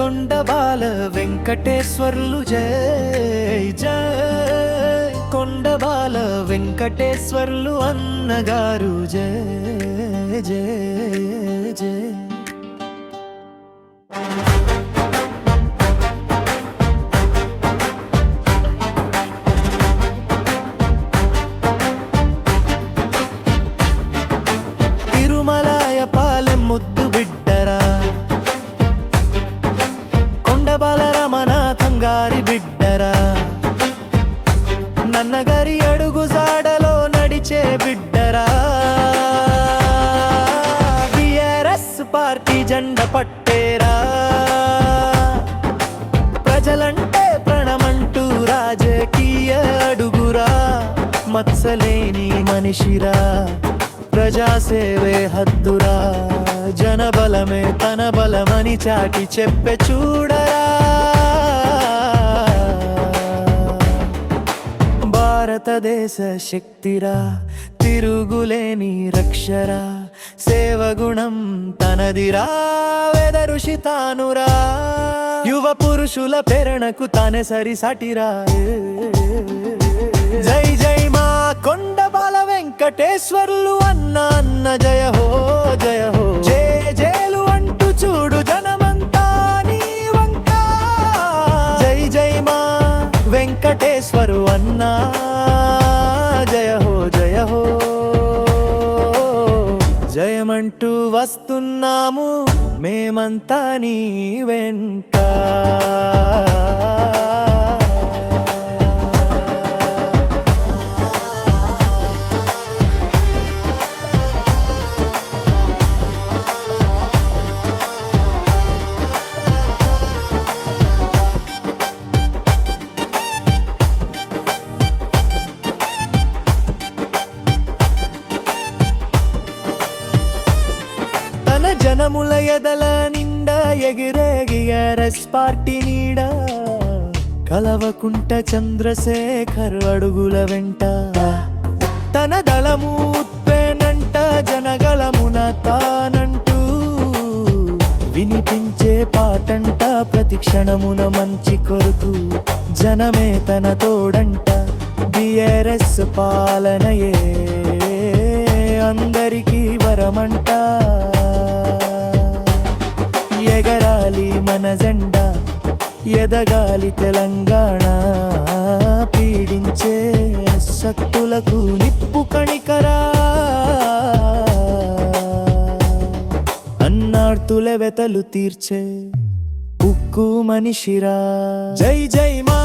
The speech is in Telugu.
కొండ బాల వెంకటేశ్వర్లు జై జై. కొండబాల వెంకటేశ్వర్లు అన్నగారు జై జై. గారి బిడ్డరా. నన్నగారి అడుగు జాడలో నడిచే బిడ్డరా. బిఆర్ఎస్ పార్టీ జెండ పట్టేరా. ప్రజలంటే ప్రణమంటూ రాజకీయ అడుగురా. మత్సలేని మనిషిరా. ప్రజాసేవే హద్దురా. జనబలమే తన బలమని చాటి చెప్పె చూడరా. భారతదేశ శక్తిరా తిరుగులేని రక్షరా సేవగుణం తనదిరా వెదరుషి తానురా. యువ పురుషుల ప్రేరణకు తానే సరి సాటిరా. జై జై మా కొండ బాల వెంకటేశ్వరులు అన్న అన్న జయ హో జయ వెంకటేశ్వరు అన్నా. జయ హో జయ హో. జయమంటూ వస్తున్నాము మేమంతా నీ వెంట. జనముల ఎదల నిండా ఎగిరేగియారస్ పార్టీ నీడ. కలవకుంట చంద్రశేఖర్ అడుగుల వెంట. తన దళము ఉత్పేనంట జనగలమున తానంటూ. వినిపించే పాటంట ప్రతి క్షణమున మంచి కొరకు. జనమే తన తోడంట బిఆర్ఎస్ పాలనయే. అందరికీ వరమంటా. ఎదగాలి తెలంగాణ. పీడించే శక్తులకు నిప్పు కణికరా. అన్నార్తుల వెతలు తీర్చే ఉక్కు మనిషిరా. జై జై మా